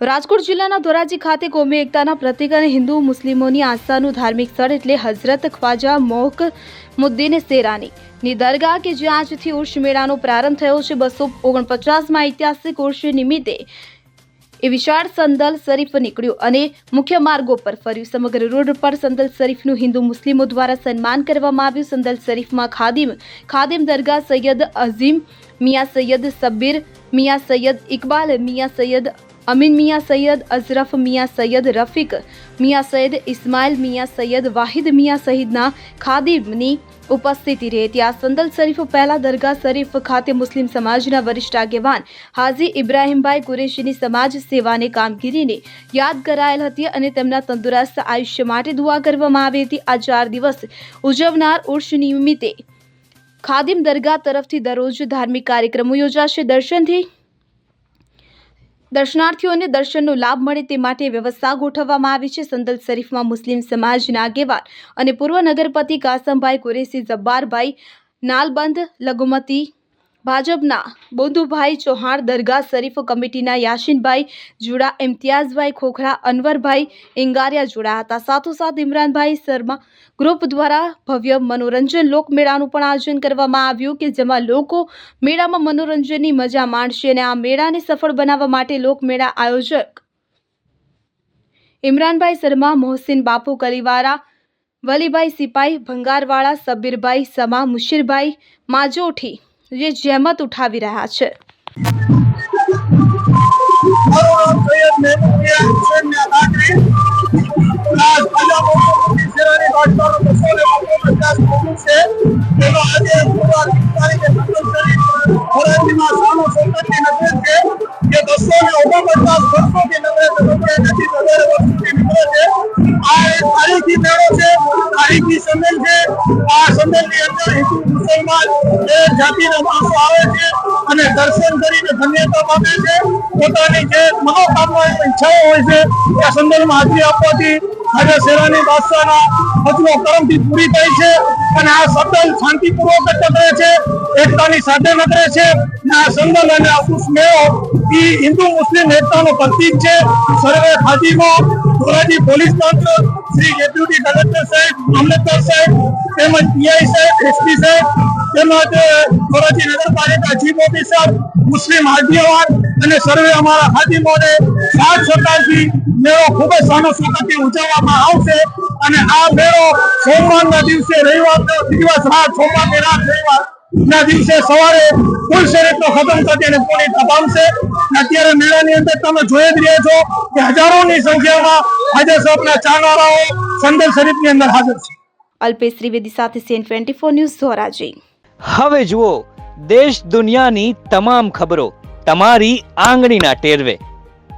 રાજકોટ જિલ્લાના ધોરાજી ખાતે કોમી એકતાના પ્રતિક અને હિન્દુ મુસ્લિમોની આસ્થાનું ધાર્મિક સ્થળ એટલે હઝરત ખ્વાજા મોહક મુદ્દીન સેરાની. ની દરગાહ કે જ્યાં આજથી ઉર્ષ મેળાનો પ્રારંભ થયો છે, બસો ઓગણપચાસમાં ઐતિહાસિક ઉર્ષ નિમિત્તે એ વિશાળ સંદલ શરીફ નીકળ્યું અને મુખ્ય માર્ગો પર ફર્યું. સમગ્ર રોડ પર સંદલ શરીફનું હિન્દુ મુસ્લિમો દ્વારા સન્માન કરવામાં આવ્યું. સંદલ શરીફમાં ખાદિમ ખાદિમ દરગાહ સૈયદ અઝીમ, મિયા સૈયદ સબ્બીર મિયા સૈયદ ઇકબાલ, મિયા સૈયદ અમીન મિયા સૈયદ અઝરફ મિયા સૈયદ રફીક મિયા સૈયદ ઇસ્માઇલ મિયા સૈયદ વાહિદ મિયા સહિતના ખાદિમની ઉપસ્થિતિ રહી હતી આ સંદલ શરીફ પહેલા દરગાહ શરીફ ખાતે મુસ્લિમ સમાજના વરિષ્ઠ આગેવાન હાજી ઇબ્રાહીમભાઈ કુરેશીની સમાજ સેવાને કામગીરીને યાદ કરાયેલ હતી અને તેમના તંદુરસ્ત આયુષ્ય માટે દુઆ કરવામાં આવી હતી આ ચાર દિવસ ઉજવનાર ઉર્ષ નિમિત્તે ખાદિમ દરગાહ તરફથી દરરોજ ધાર્મિક કાર્યક્રમો યોજાશે દર્શનથી દર્શનાર્થીઓને દર્શનનો લાભ મળે તે માટે વ્યવસ્થા ગોઠવવામાં આવી છે. સંદલ શરીફમાં મુસ્લિમ સમાજના આગેવાન અને પૂર્વ નગરપતિ કાસમભાઈ કુરેશી જબ્બારભાઈ નાલબંધ, લઘુમતી ભાજપના બોંધુભાઈ ચૌહાણ, દરગાહ શરીફ કમિટીના યાસીનભાઈ જુડા, ઇમ્તિયાઝભાઈ ખોખરા, અનવરભાઈ ઇંગારિયા જોડાયા હતા. સાથોસાથ ઇમરાનભાઈ શર્મા ગ્રુપ દ્વારા ભવ્ય મનોરંજન લોકમેળાનું પણ આયોજન કરવામાં આવ્યું કે જેમાં લોકો મેળામાં મનોરંજનની મજા માણશે અને આ મેળાને સફળ બનાવવા માટે લોકમેળા આયોજક ઇમરાનભાઈ શર્મા, મોહસિન બાપુ કલીવારા, વલીભાઈ સિપાઈ, ભંગારવાળા, સબીરભાઈ સમા, મુશીરભાઈ માજોઠી જે જહેમત ઉઠાવી રહ્યા છે. મારું બસો ને ઓગણપચાસ હુસેન નાગરી આ પંજાબ સંમેલ છે. આ સંમેલની અંદર હિન્દુ, મુસલમાન બે જાતિના માણસો આવે છે અને દર્શન કરીને ધન્યતા પામે છે. પોતાની જે મનોકામના ઈચ્છાઓ હોય છે, એ સંદર્ભમાં હાજરી આપવાથી આજે શેરાની બાદશાહના હજનો કરમથી પૂરી થાય છે અને આ સદન શાંતિપૂર્વક ટકરે છે, એકતાની સાથે નકરે છે આ સંદલ અને મેળો એ હિન્દુ મુસ્લિમ એકતાનો પ્રતીક છે. સર્વે ખાદીમો ધોરાજી પોલીસ તંત્ર, શ્રી ડેપ્યુટી કલેક્ટર સાહેબ મામલતદાર સાહેબ, તેમજ પીઆઈ સાહેબ, એસપી સાહેબ, તેમજ ધોરાજી નગરપાલિકા ચીફ ઓફિસર, મુસ્લિમ આગેવાન અને સર્વે અમારા ખાદીમોને સાથ સહકારથી મેળો ખૂબ જ સાનો સુખથી ઉજવવામાં આવશે અને આ મેળો સોમવારના દિવસે રવિવાર દિવસ રાત સોમવારની રાત રવિવાર ના દિવસે સવારે ફૂલ શરીરનો ખતમ થતી અને પૂરી તપામશે અત્યારે મેળાની અંદર તમે જોઈ જ રહ્યા છો કે હજારોની સંખ્યામાં હાજર સૌના ચાહનારાઓ સંદલ શરીફની અંદર હાજર છે. અલ્પેશ ત્રિવેદી સાથે CN twenty four news Dhoraji. હવે જુઓ દેશ દુનિયાની તમામ ખબરો તમારી આંગળીના ટેરવે.